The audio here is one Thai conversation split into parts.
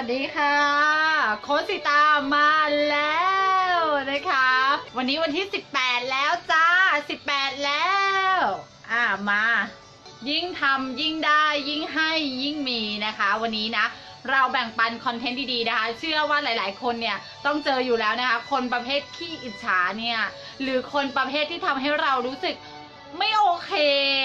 สวัสดีค่ะ โคสิตามาแล้วนะคะ วันนี้วันที่ 18 แล้วจ้า 18 แล้ว อ่ามา ยิ่งทำยิ่งได้ยิ่งให้ยิ่งมีนะคะ วันนี้นะ เราแบ่งปันคอนเทนต์ดีๆนะคะ เชื่อว่าหลายๆ คนเนี่ยต้องเจออยู่แล้วนะคะ คนประเภทขี้อิจฉาเนี่ย หรือคนประเภทที่ทำให้เรารู้สึก ไม่โอเค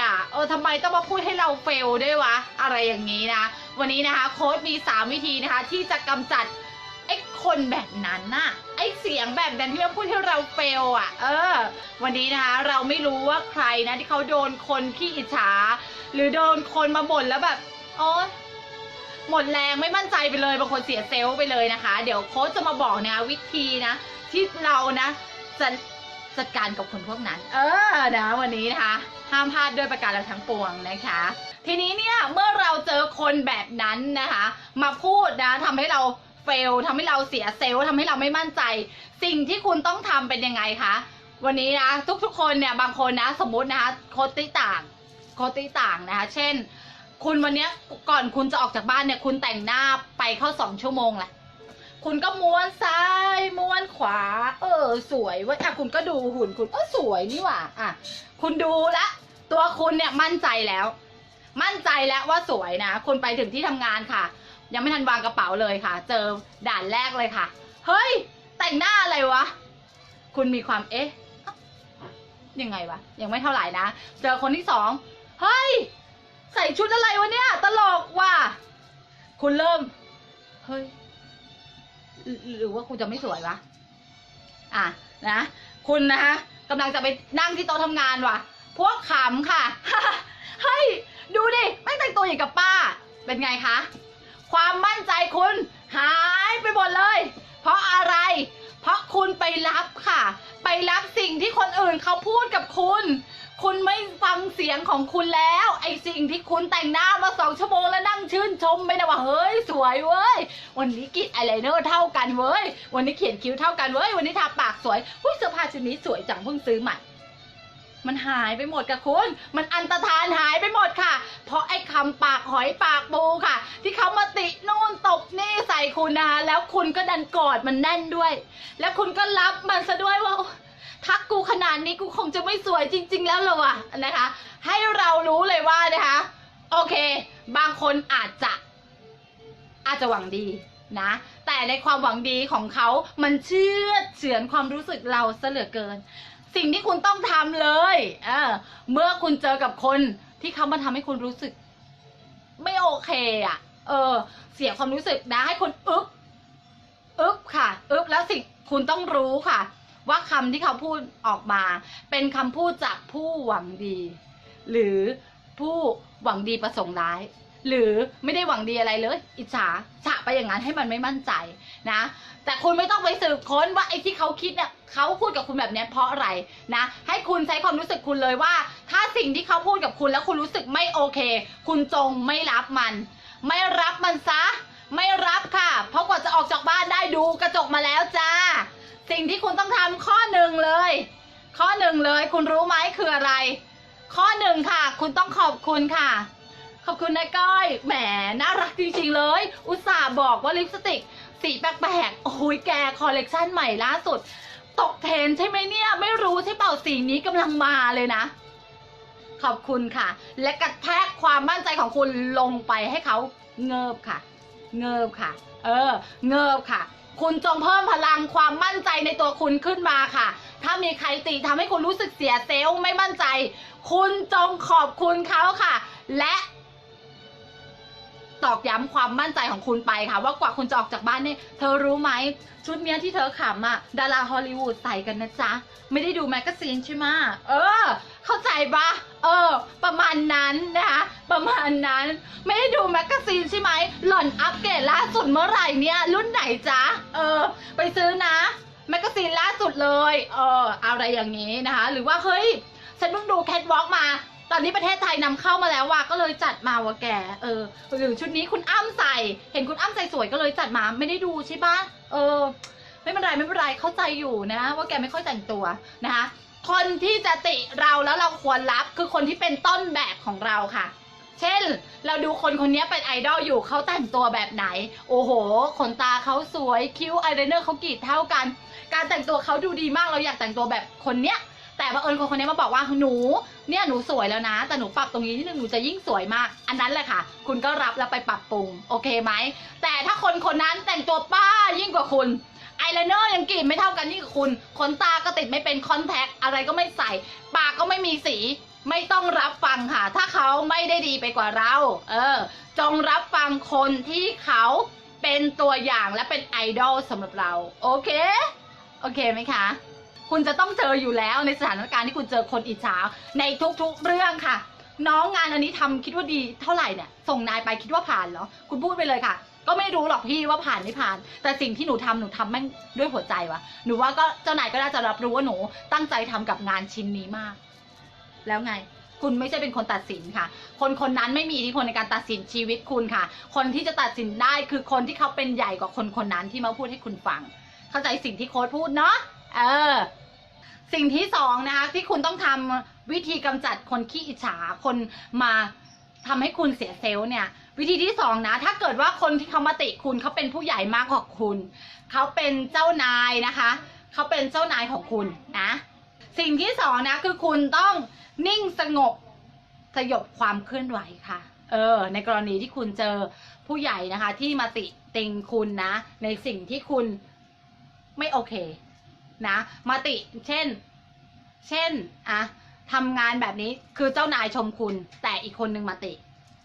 อะ เออทำไมต้องมาพูดให้เราเฟลด้วยวะ อะไรอย่างนี้นะ วันนี้นะคะโค้ดมี 3 วิธีนะคะ ที่จะกำจัดไอ้คนแบบนั้นน่ะ ไอ้เสียงแบบนั้นที่มาพูดให้เราเฟลอะ เออ วันนี้นะคะเราไม่รู้ว่าใครนะที่เขาโดนคนขี้อิจฉา หรือโดนคนมาบ่นแล้วแบบโอ๊ยหมดแรงไม่มั่นใจไปเลยบางคนเสียเซลล์ไปเลยนะคะ เดี๋ยวโค้ชจะมาบอกนะวิธีนะ ที่เรานะจะ จัดการกับคนพวกนั้น เออนะวันนี้นะคะ ห้ามพลาดด้วยประการทั้งปวงนะคะ ทีนี้เนี่ยเมื่อเราเจอคนแบบนั้นนะคะ มาพูดนะทำให้เราเฟลทำให้เราเสียเซลล์ทำให้เราไม่มั่นใจ สิ่งที่คุณต้องทำเป็นยังไงคะวันนี้นะทุกๆคนเนี่ยบางคนนะสมมตินะคะโคติต่างโคติต่างนะคะ เช่น คุณวันนี้ก่อนคุณจะออกจากบ้านเนี่ย คุณแต่งหน้าไปเข้าสองชั่วโมงแหละ คุณก็ม้วนซ้ายม้วนขวา เออ สวยเว้ยอะคุณก็ดูหุ่นคุณเออสวยนี่หว่าอะคุณดูละตัวคุณเนี่ยมั่นใจแล้ว มั่นใจแล้วว่าสวยนะคุณไปถึงที่ทำงานค่ะ ยังไม่ทันวางกระเป๋าเลยค่ะ เจอด่านแรกเลยค่ะ เฮ้ย แต่งหน้าอะไรวะ คุณมีความเอ๊ะยังไงวะยังไม่เท่าไหร่นะ เจอคนที่สองเฮ้ย ใส่ชุดอะไรวะเนี่ย ตลกว่ะคุณเริ่ม เฮ้ย หรือว่าคุณจะไม่สวยวะ อะนะ คุณนะคะกำลังจะไปนั่งที่โต๊ะทำงานว่ะ พวกขำค่ะ เฮ้ย ดูดิไม่แต่งตัวอย่างกับป้า เป็นไงคะ ความมั่นใจคุณหายไปหมดเลย เพราะอะไร เพราะคุณไปรับค่ะ ไปรับสิ่งที่คนอื่นเขาพูดกับคุณ คุณไม่ฟังเสียงของคุณแล้ว ไอสิ่งที่คุณแต่งหน้ามาสองชั่วโมงแล้วนั่งชื่นชมไปนะว่าเฮ้ยสวยเว้ย วันนี้กรีดอไลเนอร์เท่ากันเว้ย วันนี้เขียนคิ้วเท่ากันเว้ย วันนี้ทาปากสวยหุ้ยเสื้อผ้าชุดนี้สวยจังเพิ่งซื้อใหม่ มันหายไปหมดกับคุณ มันอันตรธานหายไปหมดค่ะ เพราะไอ้คำปากหอยปากปูค่ะ ที่เขามาตินู่นตบนี่ใส่คุณนะคะแล้วคุณก็ดันกอดมันแน่นด้วย แล้วคุณก็รับมันซะด้วยว่า ทักกูขนาดนี้กูคงจะไม่สวยจริง ๆ แล้วหรอวะนะคะ ให้เรารู้เลยว่านะคะ โอเค บางคนอาจจะอาจจะหวังดีนะ แต่ในความหวังดีของเขามันเชื่อเฉือนความรู้สึกเราเหลือเกิน สิ่งที่คุณต้องทำเลยเออเมื่อคุณเจอกับคนที่เขามาทำให้คุณรู้สึก ไม่โอเคอะ เออ เสียความรู้สึกนะให้คนอึ๊บอึ๊บค่ะอึ๊บแล้วสิ่งคุณต้องรู้ค่ะ ว่าคำที่เขาพูดออกมา เป็นคำพูดจากผู้หวังดี หรือผู้หวังดีประสงค์ร้าย หรือไม่ได้หวังดีอะไรเลย อิจฉาฉะไปอย่างนั้นให้มันไม่มั่นใจนะ แต่คุณไม่ต้องไปสืบค้นว่าไอ้ที่เขาคิดเนี่ยเขาพูดกับคุณแบบนี้เพราะอะไรนะ ให้คุณใช้ความรู้สึกคุณเลยว่า ถ้าสิ่งที่เขาพูดกับคุณแล้วคุณรู้สึกไม่โอเค คุณจงไม่รับมัน ไม่รับมันซะ ไม่รับค่ะ เพราะกว่าจะออกจากบ้านได้ดูกระจกมาแล้วจ้า สิ่งที่คุณต้องทำข้อหนึ่งเลย ข้อหนึ่งเลย คุณรู้ไหมคืออะไร ข้อหนึ่งค่ะ คุณต้องขอบคุณค่ะ ขอบคุณนะก้อย แหม น่ารักจริงๆเลย อุตส่าห์บอกว่าลิปสติก สีแปลกๆ โอ้ยแกคอลเลกชันใหม่ล่าสุด ตกเทรนด์ใช่ไหมเนี่ย ไม่รู้ใช่เปล่าสีนี้กำลังมาเลยนะ ขอบคุณค่ะ และกระแทกความมั่นใจของคุณลงไปให้เขาเงิบค่ะ เงิบค่ะ เออ เงิบค่ะ คุณจงเพิ่มพลังความมั่นใจในตัวคุณขึ้นมาค่ะ ถ้ามีใครติทำให้คุณรู้สึกเสียเซลล์ไม่มั่นใจ คุณจงขอบคุณเขาค่ะ และตอกย้ำความมั่นใจของคุณไปค่ะ ว่ากว่าคุณจะออกจากบ้านเนี่ยเธอรู้ไหม ชุดเนี้ยที่เธอขำอะดาราฮอลลีวูดใส่กันนะจ๊ะ ไม่ได้ดูแมกกาซีนใช่ไหมเออ เข้าใจปะเออ ประมาณนั้นนะคะประมาณนั้น ไม่ได้ดูแมกกาซีนใช่ไหม หล่อนอัปเกรดล่าสุดเมื่อไหร่เนี่ย รุ่นไหนจ๊ะ เออ ไปซื้อนะ แมกกาซีนล่าสุดเลย เออ อะไรอย่างนี้นะคะ หรือว่า เฮ้ย ฉันเพิ่งดูแคทวอล์กมา ตอนนี้ประเทศไทยนำเข้ามาแล้วว่ะก็เลยจัดมาว่ะแก เออ หรือชุดนี้คุณอ้ำใส่ เห็นคุณอ้ำใส่สวยก็เลยจัดมา ไม่ได้ดูใช่ปะเออ ไม่เป็นไรไม่เป็นไรเข้าใจอยู่นะ ว่าแกไม่ค่อยแต่งตัวนะคะ คนที่จะติเราแล้วเราควรรับคือคนที่เป็นต้นแบบของเราค่ะ เช่น เราดูคนคนนี้เป็นไอดอลอยู่เขาแต่งตัวแบบไหน โอ้โห ขนตาเขาสวยคิ้วไอายไลเนอร์เขากรีดเท่ากัน การแต่งตัวเขาดูดีมากเราอยากแต่งตัวแบบคนเนี้ยแต่บังเอิญคนคนนี้มาบอกว่าหนู เนี่ยหนูสวยแล้วนะ แต่หนูปรับตรงนี้นิดนึงหนูจะยิ่งสวยมาก อันนั้นแหละค่ะ คุณก็รับแล้วไปปรับปรุง โอเคไหม แต่ถ้าคนคนนั้นแต่งตัวป้ายิ่งกว่าคุณ ไอายไลเนอร์ยังกรีดไม่เท่ากันยิ่กว่าคุณขนตาก็ติดไม่เป็นคอนแทคอะไรก็ไม่ใส่ ปากก็ไม่มีสี ไม่ต้องรับฟังค่ะ ถ้าเขาไม่ได้ดีไปกว่าเรา เออ จงรับฟังคนที่เขาเป็นตัวอย่างและเป็นไอดอลสำหรับเรา โอเค โอเคไหมคะ คุณจะต้องเจออยู่แล้วในสถานการณ์ที่คุณเจอคนอิจฉาในทุกๆเรื่องค่ะ น้องงานอันนี้ทำคิดว่าดีเท่าไหร่เนี่ย ส่งนายไปคิดว่าผ่านเหรอ คุณพูดไปเลยค่ะ ก็ไม่รู้หรอกพี่ว่าผ่านไม่ผ่าน แต่สิ่งที่หนูทำหนูทำแม่งด้วยหัวใจวะหนูว่าก็เจ้านายก็น่าจะรับรู้ว่าหนูตั้งใจทำกับงานชิ้นนี้มาก แล้วไงคุณไม่ใช่เป็นคนตัดสินค่ะ คนคนนั้นไม่มีอิทธิพลในการตัดสินชีวิตคุณค่ะ คนที่จะตัดสินได้คือคนที่เขาเป็นใหญ่กว่าคนคนนั้นที่มาพูดให้คุณฟัง เข้าใจสิ่งที่โค้ดพูดเนาะ เออ สิ่งที่สองนะคะที่คุณต้องทำวิธีกำจัดคนขี้อิจฉา คนมา ทำให้คุณเสียเซลล์เนี่ย วิธีที่สองนะ ถ้าเกิดว่าคนที่เขามาติคุณเขาเป็นผู้ใหญ่มากกว่าคุณ เขาเป็นเจ้านายนะคะ เขาเป็นเจ้านายของคุณนะ สิ่งที่สองนะคือคุณต้องนิ่งสงบสยบความเคลื่อนไหวค่ะ เออ ในกรณีที่คุณเจอผู้ใหญ่นะคะ ที่มาติติงคุณนะ ในสิ่งที่คุณไม่โอเคนะ มาติ เช่น เช่นอะ ทำงานแบบนี้คือเจ้านายชมคุณ แต่อีกคนนึงมาติ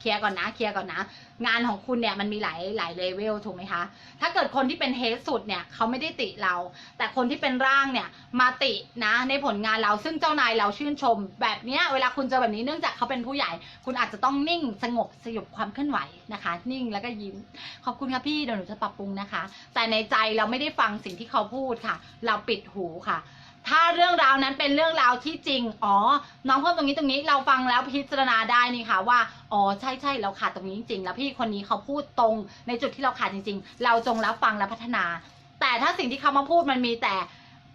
เคลียร์ก่อนนะ เคลียร์ก่อนนะ งานของคุณเนี่ยมันมีหลายหลายเลเวลถูกไหมคะ ถ้าเกิดคนที่เป็นเฮดสุดเนี่ยเขาไม่ได้ติเรา แต่คนที่เป็นร่างเนี่ยมาตินะในผลงานเราซึ่งเจ้านายเราชื่นชม แบบเนี้ยเวลาคุณเจอแบบนี้เนื่องจากเขาเป็นผู้ใหญ่ คุณอาจจะต้องนิ่งสงบสยบความเคลื่อนไหวนะคะ นิ่งแล้วก็ยิ้มขอบคุณค่ะพี่เดี๋ยวหนูจะปรับปรุงนะคะ แต่ในใจเราไม่ได้ฟังสิ่งที่เขาพูดค่ะ เราปิดหูค่ะ ถ้าเรื่องราวนั้นเป็นเรื่องราวที่จริง อ๋อ น้องเพิ่มตรงนี้ตรงนี้เราฟังแล้วพิจารณาได้นี่ค่ะว่า อ๋อ ใช่ใช่เราขาดตรงนี้จริงๆ แล้วพี่คนนี้เขาพูดตรงในจุดที่เราขาดจริง ๆ เราจงรับฟังและพัฒนา แต่ถ้าสิ่งที่เขามาพูดมันมีแต่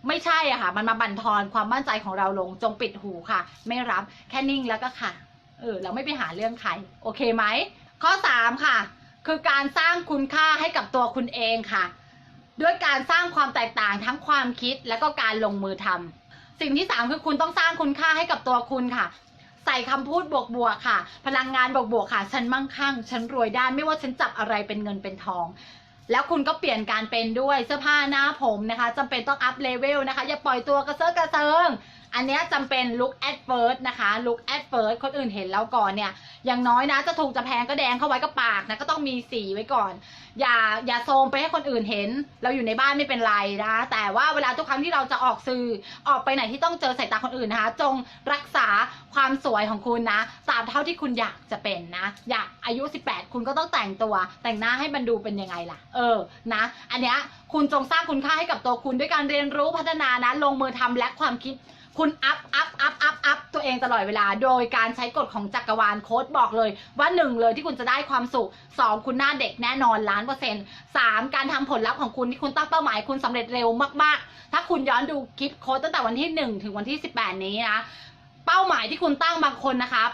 ไม่ใช่อะค่ะ มันมาบั่นทอนความมั่นใจของเราลง จงปิดหูค่ะ ไม่รับ แค่นิ่งแล้วก็ค่ะ เออ เราไม่ไปหาเรื่องใคร โอเคไหม ข้อสามค่ะ คือการสร้างคุณค่าให้กับตัวคุณเองค่ะ ด้วยการสร้างความแตกต่างทั้งความคิดและก็การลงมือทำสิ่งที่สามคือคุณต้องสร้างคุณค่าให้กับตัวคุณค่ะ ใส่คำพูดบวกๆค่ะ พลังงานบวกๆค่ะ ฉันมั่งคั่ง ฉันรวยได้ไม่ว่าฉันจับอะไรเป็นเงินเป็นทองแล้วคุณก็เปลี่ยนการเป็นด้วยเสื้อผ้าหน้าผมนะคะจำเป็นต้องอัพเลเวลนะคะ อย่าปล่อยตัวกระเซาะกระเซิง อันนี้จำเป็น look at first นะคะ look at first คนอื่นเห็นแล้วก่อนเนี่ย อย่างน้อยนะ จะถูกจะแพงก็แดงเข้าไว้ก็ปากนะก็ต้องมีสีไว้ก่อน อย่าอย่าโซมไปให้คนอื่นเห็น เราอยู่ในบ้านไม่เป็นไรนะแต่ว่าเวลาทุกครั้งที่เราจะออกสื่อออกไปไหนที่ต้องเจอสายตาคนอื่นนะคะ จงรักษาความสวยของคุณนะตามเท่าที่คุณอยากจะเป็นนะ อยากอายุ 18 คุณก็ต้องแต่งตัว แต่งหน้าให้มันดูเป็นยังไงล่ะ เออนะ อันเนี้ยคุณจงสร้างคุณค่าให้กับตัวคุณด้วยการเรียนรู้พัฒนานะ ลงมือทำและความคิด คุณอัพอัพอัพอัพอัพตัวเองตลอดเวลา โดยการใช้กฎของจักรวาลโค้ดบอกเลย ว่าหนึ่งเลยที่คุณจะได้ความสุขสองคุณหน้าเด็กแน่นอนล้านเปอร์เซ็นต์สามการทำผลลัพธ์ของคุณที่คุณตั้งเป้าหมายคุณสำเร็จเร็วมากๆ ถ้าคุณย้อนดูคลิปโค้ดตั้งแต่วันที่หนึ่งถึงวันที่สิบแปดนี้นะเป้าหมายที่คุณตั้งบางคนนะคะ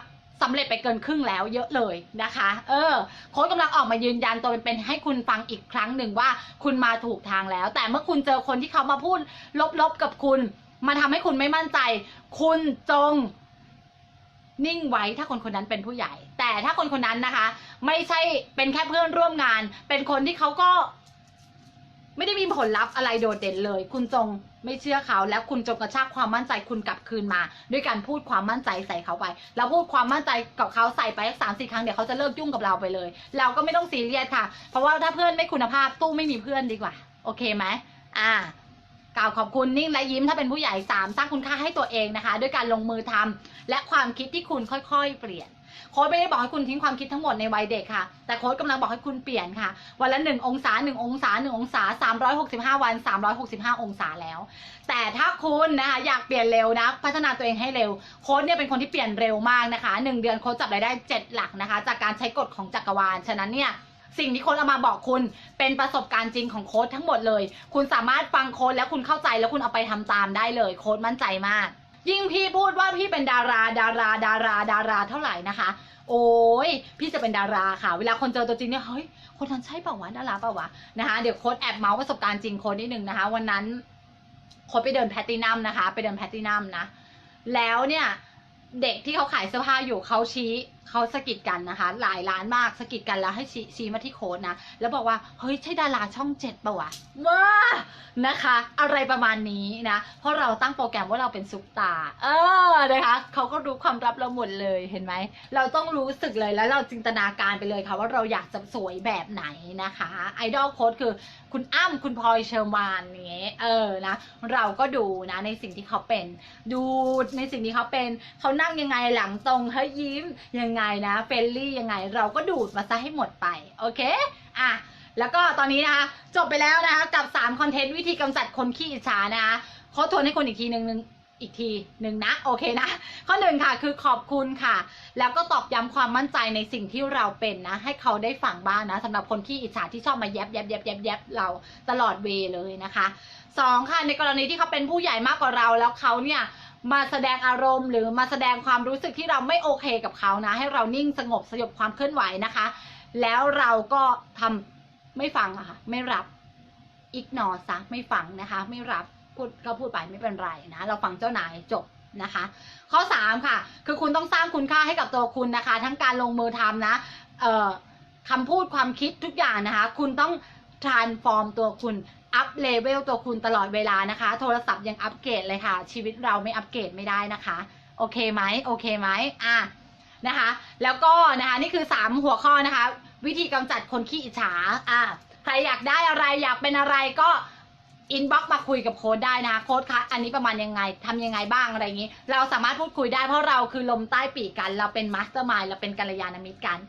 สำเร็จไปเกินครึ่งแล้วเยอะเลยนะคะ เออ โค้ดกำลังออกมายืนยันตัวเป็นๆให้คุณฟังอีกครั้งหนึ่งว่าคุณมาถูกทางแล้ว แต่เมื่อคุณเจอคนที่เขามาพูดลบๆกับคุณ มาทำให้คุณไม่มั่นใจ คุณจง นิ่งไว้ถ้าคนคนนั้นเป็นผู้ใหญ่ แต่ถ้าคนคนนั้นนะคะ ไม่ใช่เป็นแค่เพื่อนร่วมงาน เป็นคนที่เขาก็ ไม่ได้มีผลลัพธ์อะไรโดดเด่นเลย คุณจงไม่เชื่อเขาแล้วคุณจงกระชากความมั่นใจคุณกลับคืนมา ด้วยการพูดความมั่นใจใส่เขาไปแล้วพูดความมั่นใจกับเขาใส่ไปสักสามสี่ครั้งเดี๋ยวเขาจะเลิกยุ่งกับเราไปเลย เราก็ไม่ต้องซีเรียสค่ะ เพราะว่าถ้าเพื่อนไม่คุณภาพตู้ไม่มีเพื่อนดีกว่า โอเคไหมอ่า กล่าวขอบคุณนิ่งและยิ้มถ้าเป็นผู้ใหญ่สามสร้างคุณค่าให้ตัวเองนะคะ ด้วยการลงมือทำและความคิดที่คุณค่อยๆ เปลี่ยนโค้ดไม่ได้บอกให้คุณทิ้งความคิดทั้งหมดในวัยเด็กค่ะ แต่โค้ดกำลังบอกให้คุณเปลี่ยนค่ะ วันละหนึ่งองศาหนึ่งองศาหนึ่งองศาสามร้อยหกสิบห้าวันสามร้อยหกสิบห้าองศาแล้ว แต่ถ้าคุณนะคะอยากเปลี่ยนเร็วนะ พัฒนาตัวเองให้เร็ว โค้ดเนี่ยเป็นคนที่เปลี่ยนเร็วมากนะคะหนึ่งเดือนโค้ดจับรายได้เจ็ดหลักนะคะ จากการใช้กฎของจักรวาล ฉะนั้นเนี่ย สิ่งที่โค้ดเอามาบอกคุณเป็นประสบการณ์จริงของโค้ดทั้งหมดเลย คุณสามารถฟังโค้ดแล้วคุณเข้าใจแล้วคุณเอาไปทำตามได้เลยโค้ดมั่นใจมาก ยิ่งพี่พูดว่าพี่เป็นดาราดาราดาราดาราเท่าไหร่นะคะ โอ้ยพี่จะเป็นดาราค่ะ เวลาคนเจอตัวจริงเนี่ยเฮ้ยคนนั้นใช่เปล่าวะดาราเปล่าวะนะคะเดี๋ยวโค้ดแอบเมาส์ประสบการณ์จริงโค้ดนิดนึงนะคะ วันนั้นโค้ดไปเดินแพตตินัมนะคะ ไปเดินแพตตินัมนะแล้วเนี่ยเด็กที่เขาขายเสื้อผ้าอยู่เขาชี้ เขาสกิดกันนะคะ หลายร้านมากสกิดกันแล้วให้ชี้ชมาที่โค้ดนะ แล้วบอกว่าเฮ้ยใช่ดาราช่องเจ็ดปะวะว้านะคะ อะไรประมาณนี้นะ เพราะเราตั้งโปรแกรมว่าเราเป็นซุปตาร์เออนะคะเขาก็รู้ความลับเราหมดเลยเห็นไหม เราต้องรู้สึกเลยแล้วเราจินตนาการไปเลยค่ะว่าเราอยากจะสวยแบบไหนนะคะไอดอลโค้ดคือคุณอ้ำคุณพลอยเชอร์มานอย่างเงี้ยเออนะเราก็ดูนะในสิ่งที่เขาเป็น ดูในสิ่งที่เขาเป็นเขานั่งยังไงหลังตรงเฮ้ยยิ้มยังังไงนะเฟลลี่ยังไงเราก็ดูดมาซะให้หมดไป โอเคอะแล้วก็ตอนนี้นะคะจบไปแล้วนะคะกับ3คอนเทนต์วิธีกำจัดคนขี้อิจฉานะคะขอทวนให้คนอีกทีหนึ่งนึงอีกทีหนึ่งนะโอเคนะ ข้อหนึ่งค่ะคือขอบคุณค่ะ แล้วก็ตอกย้ำความมั่นใจในสิ่งที่เราเป็นนะ ให้เขาได้ฟังบ้างนะสำหรับคนขี้อิจฉาที่ชอบมาแยบแยบแยบแยบแยบเราตลอดเวย์เลยนะคะสองค่ะในกรณีที่เขาเป็นผู้ใหญ่มากกว่าเราแล้วเขาเนี่ย มาแสดงอารมณ์ หรือมาแสดงความรู้สึกที่เราไม่โอเคกับเขานะ ให้เรานิ่งสงบสยบความเคลื่อนไหวนะคะ แล้วเราก็ทำไม่ฟังอะค่ะไม่รับอิกนอซะไม่ฟังนะคะ ไม่รับพูดก็พูดไปไม่เป็นไรนะ เราฟังเจ้านายจบนะคะ ข้อสามค่ะ คือคุณต้องสร้างคุณค่าให้กับตัวคุณนะคะ ทั้งการลงมือทำนะคำพูดความคิดทุกอย่างนะคะ คุณต้อง transform ตัวคุณ อัพเลเวลตัวคุณตลอดเวลานะคะ โทรศัพท์ยังอัปเกรดเลยค่ะ ชีวิตเราไม่อัปเกรดไม่ได้นะคะ โอเคไหมโอเคไหมอะนะคะ แล้วก็นะคะนี่คือ 3 หัวข้อนะคะ วิธีกำจัดคนขี้อิจฉาอะใครอยากได้อะไรอยากเป็นอะไรก็อินบ็อกมาคุยกับโค้ดได้นะคะโค้ดคะอันนี้ประมาณยังไงทำยังไงบ้างอะไรอย่างนี้ เราสามารถพูดคุยได้เพราะเราคือลมใต้ปีกกัน เราเป็นมาสเตอร์มายเราเป็นกัลยาณมิตรกัน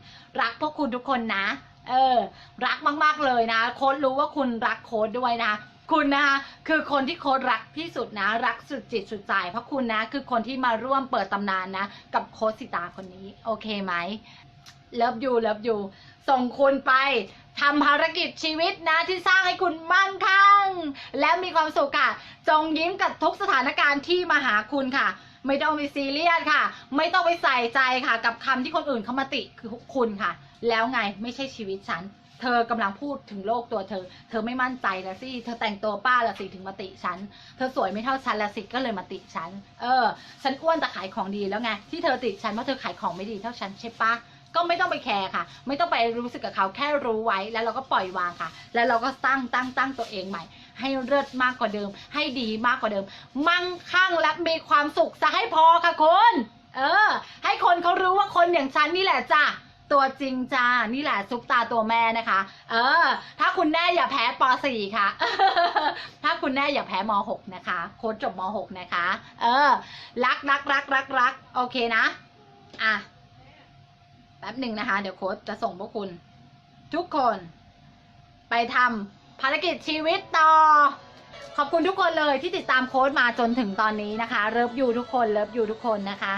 รักพวกคุณทุกคนนะ เออ รักมากๆเลยนะ โค้ดรู้ว่าคุณรักโค้ดด้วยนะ คุณนะคะคือคนที่โค้ดรักที่สุดนะ รักสุดจิตสุดใจ เพราะคุณนะ คือคนที่มาร่วมเปิดตำนานนะ กับโค้ดสิตาคนนี้ โอเคไหมเลิฟยูเลิฟยูส่งคุณไปทำภารกิจชีวิตนะที่สร้างให้คุณมั่งคั่งและมีความสุขค่ะ จงยิ้มกับทุกสถานการณ์ที่มาหาคุณค่ะ ไม่ต้องไปซีเรียสค่ะ ไม่ต้องไปใส่ใจค่ะ กับคำที่คนอื่นเขามาติคือคุณค่ะ แล้วไงไม่ใช่ชีวิตฉัน เธอกำลังพูดถึงโลกตัวเธอ เธอไม่มั่นใจละสิ เธอแต่งตัวป้าละสิถึงมาติฉัน เธอสวยไม่เท่าฉันละสิก็เลยมาติฉัน เออ ฉันอ้วนแต่ขายของดีแล้วไง ที่เธอติฉันว่าะเธอขายของไม่ดีเท่าฉันใช่ปะก็ไม่ต้องไปแคร์ค่ะ ไม่ต้องไปรู้สึกกับเขาแค่รู้ไว้แล้วเราก็ปล่อยวางค่ะ แล้วเราก็ตั้งตั้งตั้งตัวเองใหม่ ให้เลิศมากกว่าเดิม ให้ดีมากกว่าเดิม มั่งคั่งและมีความสุขจะให้พอค่ะคุณเออ ให้คนเขารู้ว่าคนอย่างฉันนี่แหละจ้ะ ตัวจริงจ้า นี่แหละซุปตาตัวแม่นะคะ เออ ถ้าคุณแน่อย่าแพ้ป .4 ค่ะ ถ้าคุณแน่อย่าแพ้ม .6 นะคะ โค้ดจบม .6 นะคะ เออ รักรักรักรักรักโอเคนะ อะ แป๊บหนึ่งนะคะ เดี๋ยวโค้ดจะส่งพวกคุณ ทุกคน ไปทำภารกิจชีวิตต่อ ขอบคุณทุกคนเลยที่ติดตามโค้ดมาจนถึงตอนนี้นะคะ เลิฟยูทุกคน เลิฟยูทุกคนนะคะ